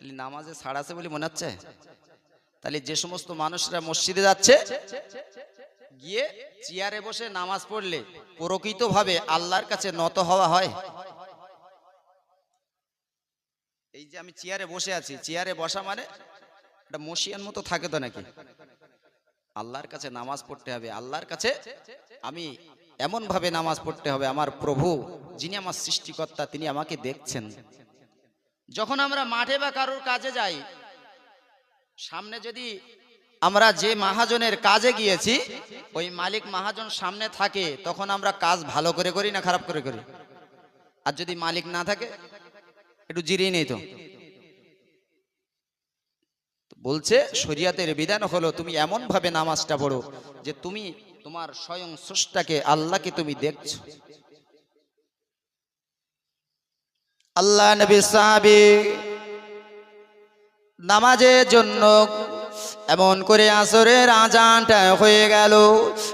তাহলে নামাজে ছাড় আছে বলে মনে হচ্ছে? তাহলে যে সমস্ত মানুষরা মসজিদে যাচ্ছে, গিয়ে চেয়ারে বসে নামাজ পড়লে প্রকৃতভাবে আল্লাহর কাছে নত হওয়া হয়? এই যে আমি চেয়ারে বসে আছি, চেয়ারে বসা মানে একটা মশিয়ান মতো থাকে তো নাকি? আল্লাহর কাছে নামাজ পড়তে হবে, আল্লাহর কাছে আমি এমন ভাবে নামাজ পড়তে হবে, আমার প্রভু যিনি আমার সৃষ্টিকর্তা, তিনি আমাকে দেখছেন। যখন আমরা মাঠে বা কারোর কাজে যাই, সামনে যদি আমরা যে মহাজনের কাজে গিয়েছি, ওই মালিক মহাজন সামনে থাকে, তখন আমরা কাজ ভালো করে করি না খারাপ করে করি? আর যদি মালিক না থাকে, একটু জিরিয়ে নেই তো? বলছে, শরিয়াতের বিধান হলো তুমি এমন ভাবে নামাজটা পড়ো যে তুমি তোমার স্বয়ং স্রষ্টাকে আল্লাহকে তুমি দেখছ। আল্লাহ নবী সাহাবি নামাজের জন্য এমন করে আসরের আজানটা হয়ে গেল।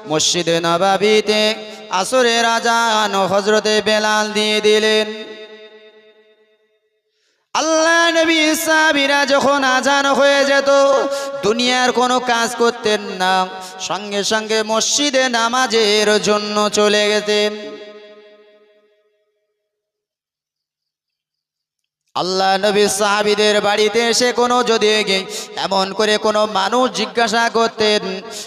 মসজিদে নবাবিতে আসরের আজান হজরতে বেলাল দিয়ে দিলেন। আল্লাহ নবী সাহাবীরা যখন আজান হয়ে যেত, দুনিয়ার কোনো কাজ করতেন না। সঙ্গে সঙ্গে মসজিদে নামাজের জন্য চলে গেতেন। আল্লাহ নবী সাহাবিদের বাড়িতে এসে কোনো যদি এমন করে কোনো মানুষ জিজ্ঞাসা করতেন,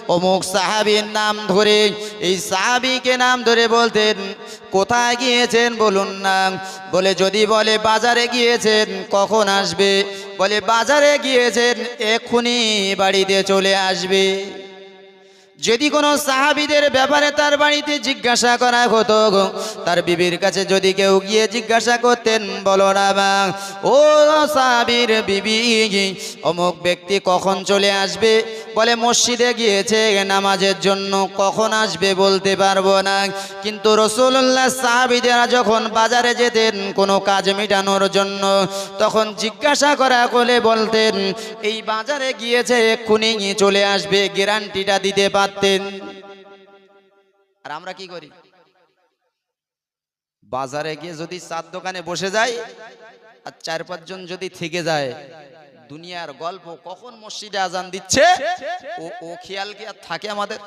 অমুক সাহাবীর নাম ধরে, এই সাহাবিকে নাম ধরে বলতেন, কোথায় গিয়েছেন বলুন না? বলে, যদি বলে বাজারে গিয়েছেন, কখন আসবে? বলে, বাজারে গিয়েছেন, এক্ষুনি বাড়িতে চলে আসবে। যদি কোনো সাহাবিদের ব্যাপারে তার বাড়িতে জিজ্ঞাসা করা হতো তার বিবির কাছে যদি কেউ গিয়ে জিজ্ঞাসা করতেন, বলো না বা ও সাহাবির বিবি, অমুক ব্যক্তি কখন চলে আসবে? বলে মসজিদে গিয়েছে, নামাজের জন্য কখন আসবে বলতে পারব না। কিন্তু রসুল্লাহ সাহাবিদেরা যখন বাজারে যেতেন, কোনো কাজ মেটানোর জন্য, তখন জিজ্ঞাসা করা করলে বলতেন, এই বাজারে গিয়েছে, এক্ষুনি চলে আসবে, গ্যারান্টিটা দিতে পারতেন। আর আমরা কি করি? বাজারে গিয়ে যদি চার দোকানে বসে যাই, আর চার পাঁচজন যদি থেকে যায় দুনিয়ার গল্প কখন মসজিদে আজান দিচ্ছে? ও ও খেয়াল কি আর থাকে আমাদের?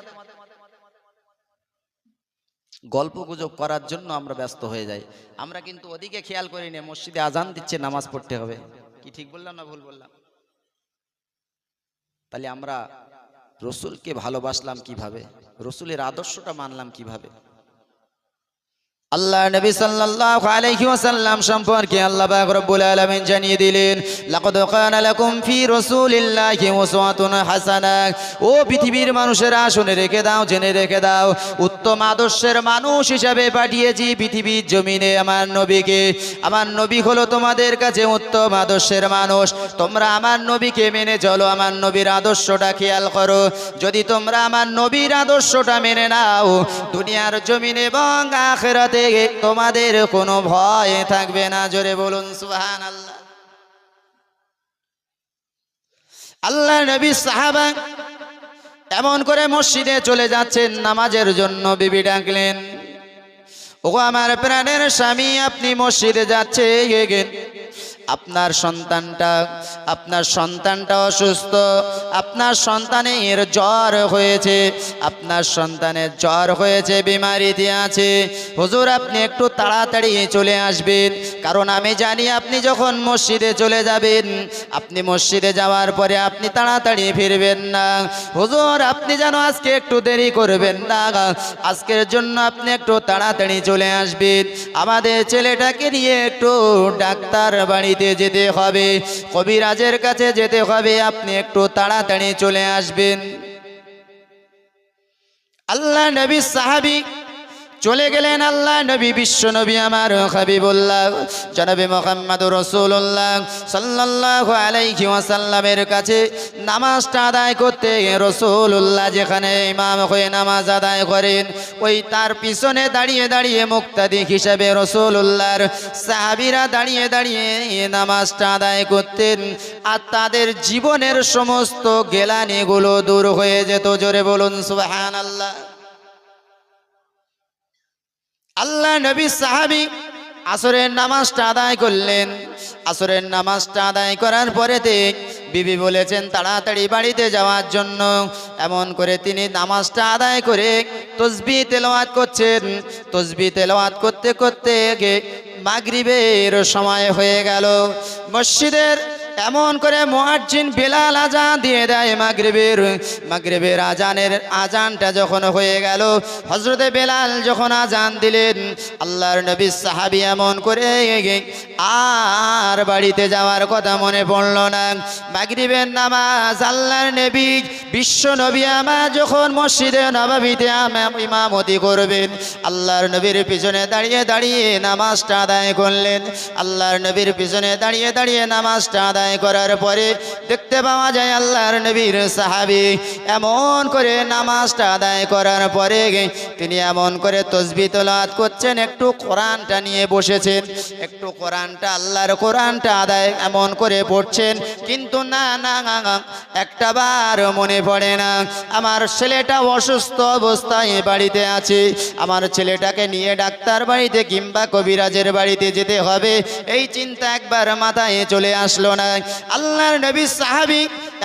গল্প গুজব করার জন্য আমরা ব্যস্ত হয়ে যাই। আমরা কিন্তু ওদিকে খেয়াল করি না, মসজিদে আজান দিচ্ছে, নামাজ পড়তে হবে। কি ঠিক বললাম না ভুল বললাম? তাহলে আমরা রসুলকে ভালোবাসলাম কীভাবে? রসুলের আদর্শটা মানলাম কীভাবে? আল্লাহ নবী সাল্লাল্লাহু আলাইহি ওয়াসাল্লাম সম্পর্কে আল্লাহ পাক রব্বুল আলামিন জানিয়ে দিলেন, লাকাদ কানা লাকুম ফি রাসূলিল্লাহি উসওয়াতুন হাসানা। ও পৃথিবীর মানুষেরা, শুনে রেখে দাও, জেনে রেখে দাও, উত্তম আদর্শের মানুষ হিসাবে পাঠিয়েছি পৃথিবীর জমিনে আমার নবীকে। আমার নবী হলো তোমাদের কাছে উত্তম আদর্শের মানুষ। তোমরা আমার নবীকে মেনে চলো, আমার নবীর আদর্শটা খেয়াল করো। যদি তোমরা আমার নবীর আদর্শটা মেনে নাও, দুনিয়ার জমিনে এবং আখেরাতে তোমাদের কোনো ভয় থাকবে না। জোরে বলুন সুহান আল্লাহ আল্লাহ নবী সাহাবা এমন করে মসজিদে চলে যাচ্ছেন, নামাজের জন্য বিবি ডাকলেন। ও আমার প্রাণের স্বামী, আপনি মসজিদে যাচ্ছে আপনার সন্তানটা আপনার সন্তানটা অসুস্থ, আপনার সন্তানের জ্বর হয়েছে, আপনার সন্তানের জ্বর হয়েছে, বিমারিতে আছে। হুজুর, আপনি একটু তাড়াতাড়ি চলে আসবেন। কারণ আমি জানি আপনি যখন মসজিদে চলে যাবেন, আপনি মসজিদে যাওয়ার পরে আপনি তাড়াতাড়ি ফিরবেন না। হুজুর, আপনি যেন আজকে একটু দেরি করবেন না। আজকের জন্য আপনি একটু তাড়াতাড়ি চলে আসবেন। আমাদের ছেলেটাকে নিয়ে একটু ডাক্তার বাড়িতে যেতে হবে। কবিরাজের কাছে যেতে হবে। আপনি একটু তাড়াতাড়ি চলে আসবেন। আল্লাহ নবী সাহাবি চলে গেলেন আল্লাহ, নবী বিশ্ব নবী আমার হাবিবুল্লাহ, জনাবে মোহাম্মদ রসুল্লাহ সাল্লাল্লাহু আলাইহি ওয়াসাল্লামের কাছে নামাজটা আদায় করতে রসুল্লাহ যেখানে ইমাম হয়ে নামাজ আদায় করেন, ওই তার পিছনে দাঁড়িয়ে দাঁড়িয়ে মুক্তাদি হিসাবে রসুল্লাহর সাহাবিরা দাঁড়িয়ে দাঁড়িয়ে নামাজটা আদায় করতেন আর তাদের জীবনের সমস্ত গেলানিগুলো দূর হয়ে যেত। জোরে বলুন সুবাহান আল্লাহ আল্লাহ নবী সাহাবি আসরের নামাজটা আদায় করলেন। আসরের নামাজটা আদায় করার পরেতে বিবি বলেছেন, তাড়াতাড়ি বাড়িতে যাওয়ার জন্য। এমন করে তিনি নামাজটা আদায় করে তসবি তেলাওয়াত করছেন। তসবি তেলাওয়াত করতে করতে মাগরিবের সময় হয়ে গেল। মসজিদের এমন করে মুয়াজ্জিন বেলাল আজান দিয়ে দেয় মাগরিবের মাগরিবের আজানের আজানটা যখন হয়ে গেল হজরতে বেলাল যখন আজান দিলেন, আল্লাহর নবী সাহাবি এমন করে আর বাড়িতে যাওয়ার কথা মনে পড়ল না। মাগরিবের নামাজ আল্লাহর নবী, বিশ্ব নবী আমার যখন মসজিদে নবাবিতে ইমামতি করবেন, আল্লাহর নবীর পিছনে দাঁড়িয়ে দাঁড়িয়ে নামাজটা আদায় করলেন। আল্লাহর নবীর পিছনে দাঁড়িয়ে দাঁড়িয়ে নামাজটা আদায় করার পরে দেখতে পাওয়া যায় আল্লাহর নবীর সাহাবি এমন করে নামাজটা আদায় করার পরে তিনি এমন করে তসবি তোলাত করছেন একটু কোরআনটা নিয়ে বসেছেন একটু কোরআনটা আল্লাহর কোরআনটা আদায় এমন করে পড়ছেন কিন্তু না, না, একটা বার মনে পড়ে না। আমার ছেলেটা অসুস্থ অবস্থায় বাড়িতে আছে আমার ছেলেটাকে নিয়ে ডাক্তার বাড়িতে কিংবা কবিরাজের বাড়িতে যেতে হবে এই চিন্তা একবার মাথায় চলে আসলো না। আল্লাহর নবী সাহাবি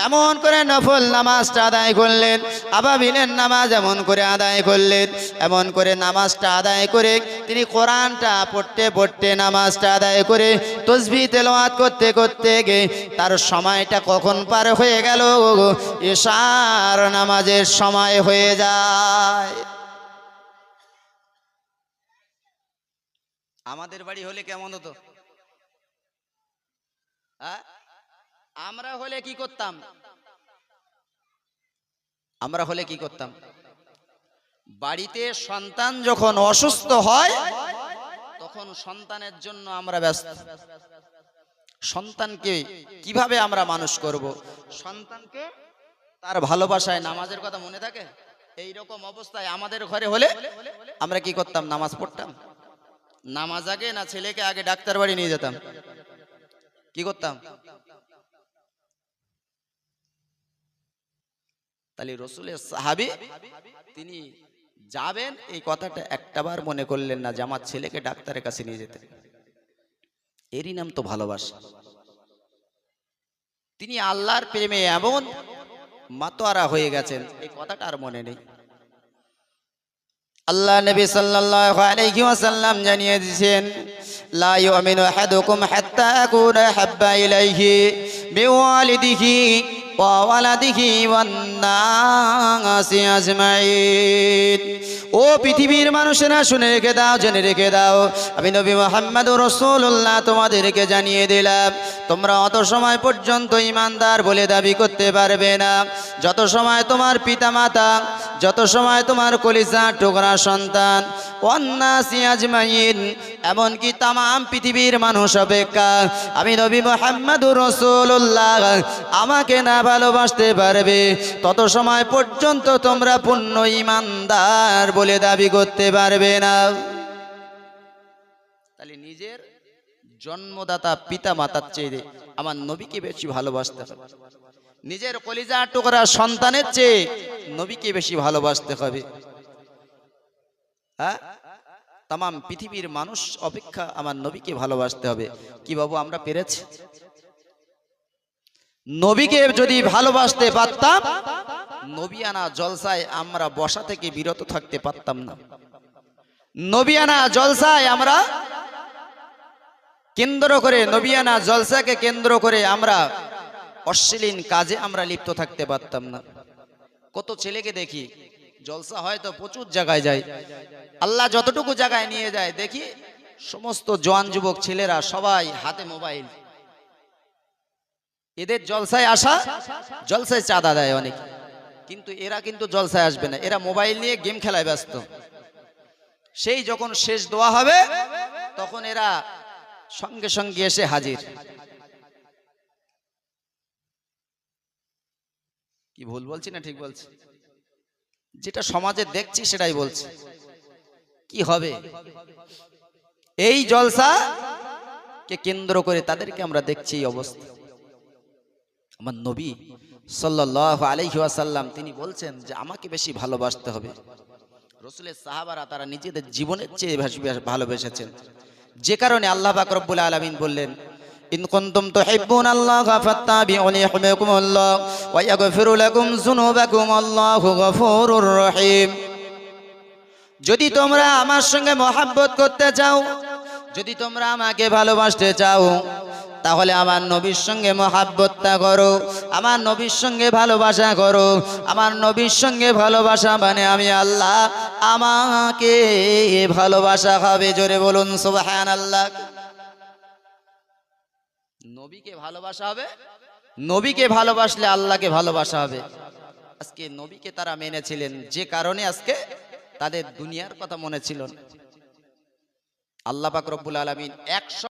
এমন করে নফল নামাজটা আদায় করলেন। আবাবিলের নামাজ এমন করে আদায় করলেন। এমন করে নামাজটা আদায় করে তিনি কোরআনটা পড়তে পড়তে নামাজটা আদায় করে তসবি তেলাওয়াত করতে করতে গে তার সময়টা কখন পার হয়ে গেল? এশার নামাজের সময় হয়ে যায়। আমাদের বাড়ি হলে কেমন হতো? হ্যাঁ? আমরা হলে কি করতাম? আমরা হলে কি করতাম? বাড়িতে সন্তান যখন অসুস্থ হয়, তখন সন্তানের জন্য আমরা ব্যস্ত। সন্তানকে কীভাবে আমরা মানুষ করব? সন্তানকে তার ভালোবাসায় নামাজের কথা মনে থাকে? এই রকম অবস্থায় আমাদের ঘরে হলে আমরা কি করতাম? নামাজ পড়তাম। নামাজ আগে না ছেলেকে আগে ডাক্তার বাড়ি নিয়ে যেতাম? কি করতাম? তাহলে রসুলের সাহাবি, তিনি যাবেন, এই কথাটা একটাবার মনে করলেন না যে আমার ছেলেকে ডাক্তারের কাছে নিয়ে যেতে। এরই নাম তো ভালোবাসা। তিনি আল্লাহর প্রেমে এমন মাতোয়ারা হয়ে গেছেন, এই কথাটা আর মনে নেই। আল্লাহ নবী সাল্লাল্লাহু আলাইহি ওয়াসাল্লাম জানিয়ে দিয়েছেন, লা ইউমিনু আহাদুকুম হাত্তা আকুনা হাব্বা ইলাইহি বিওয়ালিদিহি ওয়া ওয়ালাদিহি ওয়ান্নাসি আজমাইন। ও পৃথিবীর মানুষেরা, শুনে রেখে দাও, জেনে রেখে দাও। আমি নবী মোহাম্মদ রসুল্লাহ তোমাদেরকে জানিয়ে দিলাম, তোমরা অত সময় পর্যন্ত ইমানদার বলে দাবি করতে পারবে না। যত সময় তোমার পিতামাতা যত সময় তোমার কলিজা টুকরা সন্তান এমনকি তামাম পৃথিবীর মানুষ অপেক্ষা, আমি নবী মোহাম্মদ রসুল্লাহ আমাকে না ভালোবাসতে পারবে, তত সময় পর্যন্ত তোমরা পূর্ণ ইমানদার বলে দাবি করতে পারবে না। তাহলে নিজের জন্মদাতা পিতা মাতার চেয়ে আমার নবীকে বেশি ভালোবাসতে হবে। নিজের কলিজা টুকরা সন্তানের চেয়ে নবীকে বেশি ভালোবাসতে হবে। হ্যাঁ? তাম পৃথিবীর মানুষ অপেক্ষা আমার নবীকে ভালোবাসতে হবে। কি বাবু, আমরা পেরেছি? নবীকে যদি ভালোবাসতে পারতাম, নবিয়ানা জলসায় আমরা বসা থেকে বিরত থাকতে পারতাম না। নবিয়ানা জলসায় আমরা কেন্দ্র করে, নবিয়ানা জলসাকে কেন্দ্র করে আমরা অশ্লীল কাজে আমরা লিপ্ত থাকতে পারতাম না। কত ছেলেকে দেখি, জলসা হয়তো প্রচুর জায়গায় যায়। আল্লাহ যতটুকু জায়গায় নিয়ে যায়, দেখি সমস্ত জওয়ান যুবক ছেলেরা সবাই হাতে মোবাইল। এদের জলসায় আসা, জলসায় চাঁদা দেয় অনেক। কিন্তু এরা কিন্তু জলসায় আসবে না, এরা মোবাইল নিয়ে গেম খেলায় ব্যস্ত। সেই যখন শেষ দোয়া হবে, তখন এরা সঙ্গে সঙ্গে এসে হাজির। কি ভুল বলছি না ঠিক বলছি? যেটা সমাজে দেখছি সেটাই বলছি। কি হবে? এই জলসা কে কেন্দ্র করে তাদেরকে আমরা দেখছি এই অবস্থা। আমার নবী সাল্লাহ আলাইহি ওয়াসাল্লাম, তিনি বলছেন যে আমাকে বেশি ভালোবাসতে হবে। রসুলের সাহাবারা তারা নিজেদের জীবনের চেয়ে ভালোবেসেছেন। যে কারণে আল্লাহ পাক রব্বুল আলামিন বললেন ইন কুনতুম তুহিব্বুনাল্লাহা ফাত্তাবিউনি ইউহিব্বুকুমুল্লাহ ওয়া ইয়াগফিরু লাকুম যুনুবাকুম আল্লাহু গফুরুর রহিম যদি তোমরা আমার সঙ্গে মহাব্বত করতে চাও, যদি তোমরা আমাকে ভালোবাসতে চাও, তাহলে আমার নবীর সঙ্গে মহাব্বতটা করো, আমার নবীর সঙ্গে ভালোবাসা করো, আমার নবীর সঙ্গে ভালোবাসা মানে আমি আল্লাহ আমাকে ভালোবাসা হবে, জোরে বলুন সুবহান আল্লাহ নবীকে ভালোবাসা হবে, নবীকে ভালোবাসলে আল্লাহকে ভালোবাসা হবে আজকে নবীকে তারা মেনেছিলেন, যে কারণে আজকে তাদের দুনিয়ার কথা মনে ছিল না। আল্লাহ পাক রব্বুল আলামিন একশো